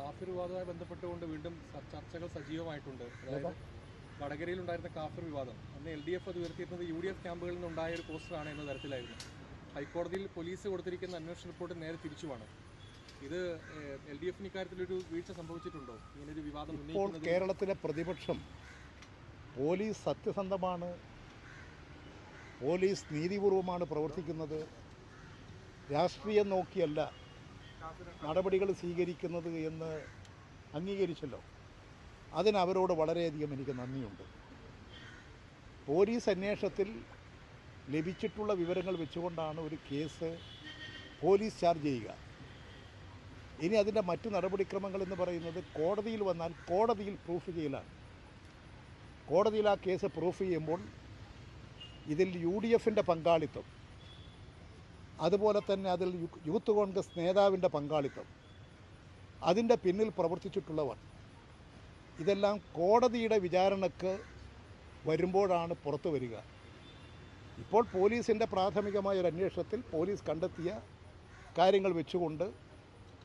കാഫിർ വിവാദവുമായി ബന്ധപ്പെട്ടുകൊണ്ട് വീണ്ടും ചർച്ചകൾ സജീവമായിട്ടുണ്ട്. അതായത് വടകരയിൽ ഉണ്ടായിരുന്ന കാഫിർ വിവാദം അന്ന് എൽ ഡി എഫ് അത് ഉയർത്തിയിരുന്നത് യു ഡി എഫ് ക്യാമ്പുകളിൽ നിന്നുണ്ടായ ഒരു പോസ്റ്ററാണ് എന്ന തരത്തിലായിരുന്നു. ഹൈക്കോടതിയിൽ പോലീസ് കൊടുത്തിരിക്കുന്ന അന്വേഷണ റിപ്പോർട്ട് നേരെ തിരിച്ചുമാണ്. ഇത് എൽ ഡി എഫിന് ഇക്കാര്യത്തിലൊരു വീഴ്ച സംഭവിച്ചിട്ടുണ്ടോ? ഇങ്ങനൊരു വിവാദം ഇപ്പോൾ കേരളത്തിലെ പ്രതിപക്ഷം പോലീസ് സത്യസന്ധമാണ് പോലീസ് നീതിപൂർവമാണ് പ്രവർത്തിക്കുന്നത് രാഷ്ട്രീയം നോക്കിയല്ല നടപടികൾ സ്വീകരിക്കുന്നത് എന്ന് അംഗീകരിച്ചല്ലോ. അതിന് അവരോട് വളരെയധികം എനിക്ക് നന്ദിയുണ്ട്. പോലീസ് അന്വേഷണത്തിൽ ലഭിച്ചിട്ടുള്ള വിവരങ്ങൾ വെച്ചുകൊണ്ടാണ് ഒരു കേസ് പോലീസ് ചാർജ് ചെയ്യുക. ഇനി അതിന്റെ മറ്റു നടപടിക്രമങ്ങൾ എന്ന് പറയുന്നത് കോടതിയിൽ വന്നാൽ കോടതിയിൽ പ്രൂഫ് ചെയ്യലാണ്. കോടതിയിൽ ആ കേസ് പ്രൂഫ് ചെയ്യുമ്പോൾ ഇതിൽ യു ഡി എഫിന്റെ പങ്കാളിത്തം അതുപോലെ തന്നെ അതിൽ യൂത്ത് കോൺഗ്രസ് നേതാവിന്റെ പങ്കാളിത്തം അതിന്റെ പിന്നിൽ പ്രവർത്തിച്ചിട്ടുള്ളവർ. ഇതെല്ലാം കോടതിയുടെ വിചാരണക്ക് വരുമ്പോഴാണ് പുറത്തു വരിക. ഇപ്പോൾ പോലീസിന്റെ പ്രാഥമികമായ ഒരു അന്വേഷണത്തിൽ പോലീസ് കണ്ടെത്തിയ കാര്യങ്ങൾ വെച്ചുകൊണ്ട്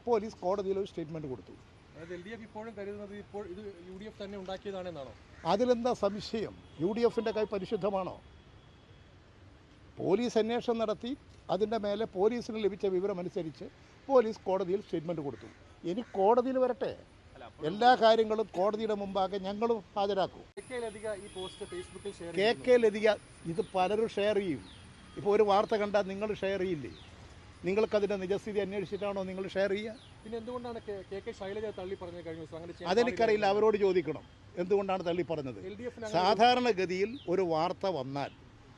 പോലീസ് കോടതിയിൽ ഒരു സ്റ്റേറ്റ്മെന്റ് കൊടുത്തു. അതായത് എൽ ഡി എഫ് ഇപ്പോഴും കരുതുന്നത് ഇപ്പോൾ ഇത് യു ഡി എഫ് തന്നെ ഉണ്ടാക്കിയതാണെന്നാണോ? അതിലെന്താ സംശയം? യു ഡി എഫിന്റെ കൈ പരിശുദ്ധമാണോ? പോലീസ് അന്വേഷണം നടത്തി. അതിന്റെ മേലെ പോലീസിന് ലഭിച്ച വിവരമനുസരിച്ച് പോലീസ് കോടതിയിൽ സ്റ്റേറ്റ്മെന്റ് കൊടുത്തു. ഇനി കോടതിയിൽ വരട്ടെ. എല്ലാ കാര്യങ്ങളും കോടതിയുടെ മുമ്പാകെ ഞങ്ങളും ഹാജരാക്കും. കെ കെ ലതിക ഇത് പലരും ഷെയർ ചെയ്യും. ഇപ്പോൾ ഒരു വാർത്ത കണ്ടാൽ നിങ്ങൾ ഷെയർ ചെയ്യില്ലേ? നിങ്ങൾക്കതിന്റെ നിജസ്ഥിതി അന്വേഷിച്ചിട്ടാണോ നിങ്ങൾ ഷെയർ ചെയ്യുക? പിന്നെ എന്തുകൊണ്ടാണ് കെ കെ ശൈലജ തള്ളി പറഞ്ഞ കഴിഞ്ഞ ദിവസം? അങ്ങനെ അതെനിക്കറിയില്ല അവരോട് ചോദിക്കണം. എന്തുകൊണ്ടാണ് തള്ളി പറഞ്ഞത്? സാധാരണഗതിയിൽ ഒരു വാർത്ത വന്നാൽ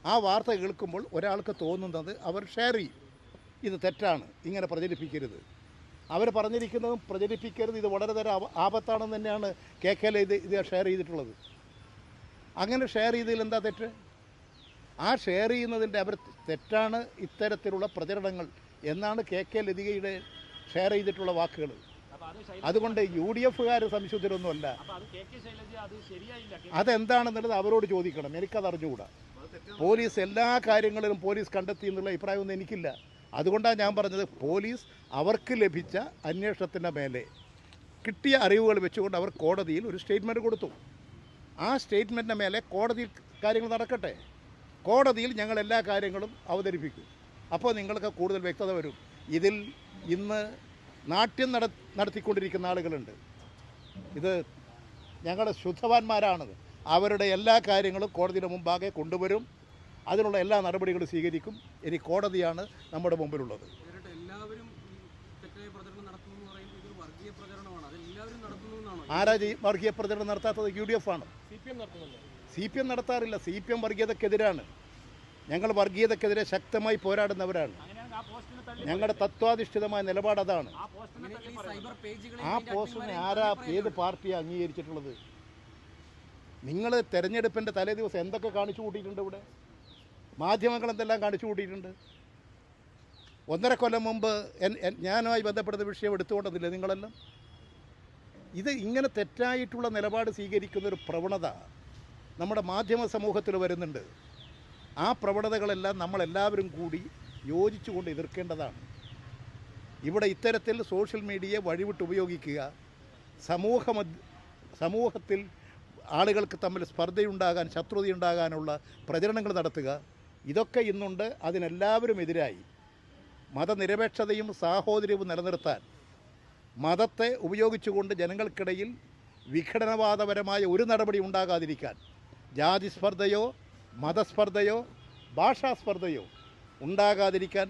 ആ വാർത്ത കേൾക്കുമ്പോൾ ഒരാൾക്ക് തോന്നുന്നത് അവർ ഷെയർ ചെയ്യും. ഇത് തെറ്റാണ്. ഇങ്ങനെ പ്രചരിപ്പിക്കരുത്. അവർ പറഞ്ഞിരിക്കുന്നതും പ്രചരിപ്പിക്കരുത്. ഇത് വളരെ തരം ആപ- ആപത്താണെന്ന് തന്നെയാണ് കെ കെ ഇത് ഇത് ഷെയർ ചെയ്തിട്ടുള്ളത്. അങ്ങനെ ഷെയർ ചെയ്തതിൽ എന്താ തെറ്റ്? ആ ഷെയർ ചെയ്യുന്നതിന്റെ അവർ തെറ്റാണ് ഇത്തരത്തിലുള്ള പ്രചരണങ്ങൾ എന്നാണ് കെ കെ ലതികയുടെ ഷെയർ ചെയ്തിട്ടുള്ള വാക്കുകൾ. അതുകൊണ്ട് യു ഡി എഫുകാർ സംശുദ്ധരൊന്നുമല്ല. അതെന്താണെന്നുള്ളത് അവരോട് ചോദിക്കണം. എനിക്കത് അറിഞ്ഞുകൂടാ പോലീസ് എല്ലാ കാര്യങ്ങളിലും പോലീസ് കണ്ടെത്തി എന്നുള്ള അഭിപ്രായമൊന്നും എനിക്കില്ല. അതുകൊണ്ടാണ് ഞാൻ പറഞ്ഞത് പോലീസ് അവർക്ക് ലഭിച്ച അന്വേഷണത്തിന്റെ മേലെ കിട്ടിയ അറിവുകൾ വെച്ചുകൊണ്ട് അവർ കോടതിയിൽ ഒരു സ്റ്റേറ്റ്മെന്റ് കൊടുത്തു. ആ സ്റ്റേറ്റ്മെന്റിന്റെ മേലെ കോടതിയിൽ കാര്യങ്ങൾ നടക്കട്ടെ. കോടതിയിൽ ഞങ്ങൾ എല്ലാ കാര്യങ്ങളും അവതരിപ്പിക്കും. അപ്പോൾ നിങ്ങൾക്ക് കൂടുതൽ വ്യക്തത വരും. ഇതിൽ ഇന്ന് നാട്യം നട നടത്തിക്കൊണ്ടിരിക്കുന്ന ആളുകളുണ്ട്. ഇത് ഞങ്ങളുടെ ശുദ്ധവാന്മാരാണത്. അവരുടെ എല്ലാ കാര്യങ്ങളും കോടതിയുടെ മുമ്പാകെ കൊണ്ടുവരും. അതിനുള്ള എല്ലാ നടപടികളും സ്വീകരിക്കും. ഇനി കോടതിയാണ് നമ്മുടെ മുമ്പിലുള്ളത്. ആരാ വർഗീയ പ്രചരണം നടത്താത്തത്? യു ഡി എഫ് ആണ്. സി പി എം നടത്താറില്ല. സി പി എം വർഗീയതക്കെതിരാണ്. ഞങ്ങൾ വർഗീയതക്കെതിരെ ശക്തമായി പോരാടുന്നവരാണ്. ഞങ്ങളുടെ തത്വാധിഷ്ഠിതമായ നിലപാട് അതാണ്. ആ പോസ്റ്റിനെ ആരാ ഏത് പാർട്ടിയാണ് അംഗീകരിച്ചിട്ടുള്ളത്? നിങ്ങൾ തെരഞ്ഞെടുപ്പിന്റെ തലേദിവസം എന്തൊക്കെ കാണിച്ചു കൂട്ടിയിട്ടുണ്ട് ഇവിടെ? മാധ്യമങ്ങൾ എന്തെല്ലാം കാണിച്ചു കൂട്ടിയിട്ടുണ്ട്? ഒന്നര കൊല്ലം മുമ്പ് ഞാനുമായി ബന്ധപ്പെടുന്ന വിഷയം എടുത്തുകൊണ്ടതില്ലേ നിങ്ങളെല്ലാം? ഇത് ഇങ്ങനെ തെറ്റായിട്ടുള്ള നിലപാട് സ്വീകരിക്കുന്ന ഒരു പ്രവണത നമ്മുടെ മാധ്യമ സമൂഹത്തിൽ വരുന്നുണ്ട്. ആ പ്രവണതകളെല്ലാം നമ്മളെല്ലാവരും കൂടി യോജിച്ചുകൊണ്ട് എതിർക്കേണ്ടതാണ്. ഇവിടെ ഇത്തരത്തിൽ സോഷ്യൽ മീഡിയയെ വഴിവിട്ട് ഉപയോഗിക്കുക സമൂഹ സമൂഹത്തിൽ ആളുകൾക്ക് തമ്മിൽ സ്പർദ്ധയുണ്ടാകാൻ ശത്രുതയുണ്ടാകാനുള്ള പ്രചരണങ്ങൾ നടത്തുക. ഇതൊക്കെ ഇന്നുണ്ട്. അതിനെല്ലാവരും എതിരായി. മതനിരപേക്ഷതയും സാഹോദര്യവും നിലനിർത്താൻ മതത്തെ ഉപയോഗിച്ചുകൊണ്ട് ജനങ്ങൾക്കിടയിൽ വിഘടനവാദപരമായ ഒരു നടപടി ഉണ്ടാകാതിരിക്കാൻ ജാതിസ്പർദ്ധയോ മതസ്പർദ്ധയോ ഭാഷാസ്പർദ്ധയോ ഉണ്ടാകാതിരിക്കാൻ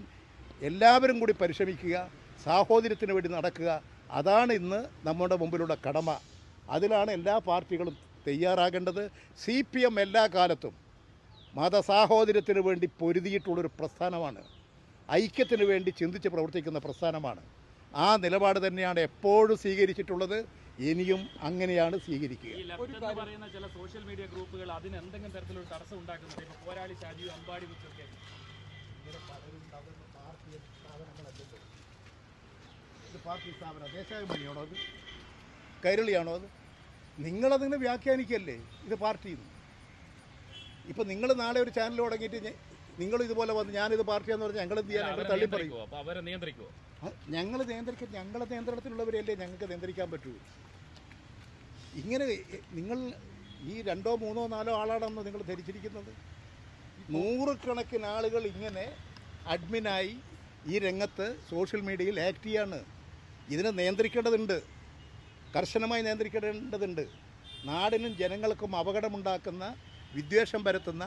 എല്ലാവരും കൂടി പരിശ്രമിക്കുക സാഹോദര്യത്തിന് വേണ്ടി നടക്കുക. അതാണ് ഇന്ന് നമ്മുടെ മുമ്പിലുള്ള കടമ. അതിലാണ് എല്ലാ പാർട്ടികളും തയ്യാറാകേണ്ടത്. സി പി എം എല്ലാ കാലത്തും മതസാഹോദര്യത്തിന് വേണ്ടി പൊരുതിയിട്ടുള്ളൊരു പ്രസ്ഥാനമാണ്. ഐക്യത്തിന് വേണ്ടി ചിന്തിച്ച് പ്രവർത്തിക്കുന്ന പ്രസ്ഥാനമാണ്. ആ നിലപാട് തന്നെയാണ് എപ്പോഴും സ്വീകരിച്ചിട്ടുള്ളത്. ഇനിയും അങ്ങനെയാണ് സ്വീകരിക്കുക. ചില സോഷ്യൽ മീഡിയ ഗ്രൂപ്പുകൾ അതിന് എന്തെങ്കിലും തരത്തിലൊരു തടസ്സം ഉണ്ടാക്കുന്നുണ്ട്. പോരാളി ഷാജി അമ്പാടി വെച്ചൊക്കെ ഇത്? പാർട്ടി സ്ഥാപനം ദേശാഭിമാനിയാണോ അത്? കൈരളിയാണോ അത്? നിങ്ങളതിങ്ങനെ വ്യാഖ്യാനിക്കല്ലേ ഇത് പാർട്ടി ഇപ്പം നിങ്ങൾ നാളെ ഒരു ചാനൽ തുടങ്ങിയിട്ട് നിങ്ങൾ ഇതുപോലെ വന്ന് ഞാനിത് പാർട്ടിയാന്ന് പറഞ്ഞാൽ ഞങ്ങൾ എന്ത് ചെയ്യാൻ ഞങ്ങൾ തള്ളി പറയും. ഞങ്ങൾ നിയന്ത്രിക്കാൻ ഞങ്ങളെ നിയന്ത്രണത്തിലുള്ളവരെയല്ലേ ഞങ്ങൾക്ക് നിയന്ത്രിക്കാൻ പറ്റൂ? ഇങ്ങനെ നിങ്ങൾ ഈ രണ്ടോ മൂന്നോ നാലോ ആളാണെന്ന് നിങ്ങൾ ധരിച്ചിരിക്കുന്നത്? നൂറുകണക്കിന് ആളുകൾ ഇങ്ങനെ അഡ്മിനായി ഈ രംഗത്ത് സോഷ്യൽ മീഡിയയിൽ ആക്ട് ചെയ്യാണ്. ഇതിനെ നിയന്ത്രിക്കേണ്ടതുണ്ട്. കർശനമായി നിയന്ത്രിക്കേണ്ടതുണ്ട്. നാടിനും ജനങ്ങൾക്കും അപകടമുണ്ടാക്കുന്ന വിദ്വേഷം പരത്തുന്ന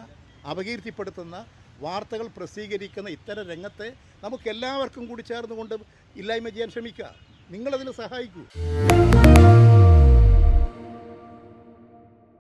അപകീർത്തിപ്പെടുത്തുന്ന വാർത്തകൾ പ്രസിദ്ധീകരിക്കുന്ന ഇത്തരം രംഗത്തെ നമുക്ക് എല്ലാവർക്കും കൂടി ചേർന്നുകൊണ്ട് ഇല്ലായ്മ ചെയ്യാൻ ശ്രമിക്കുക നിങ്ങളതിന് സഹായിക്കൂ.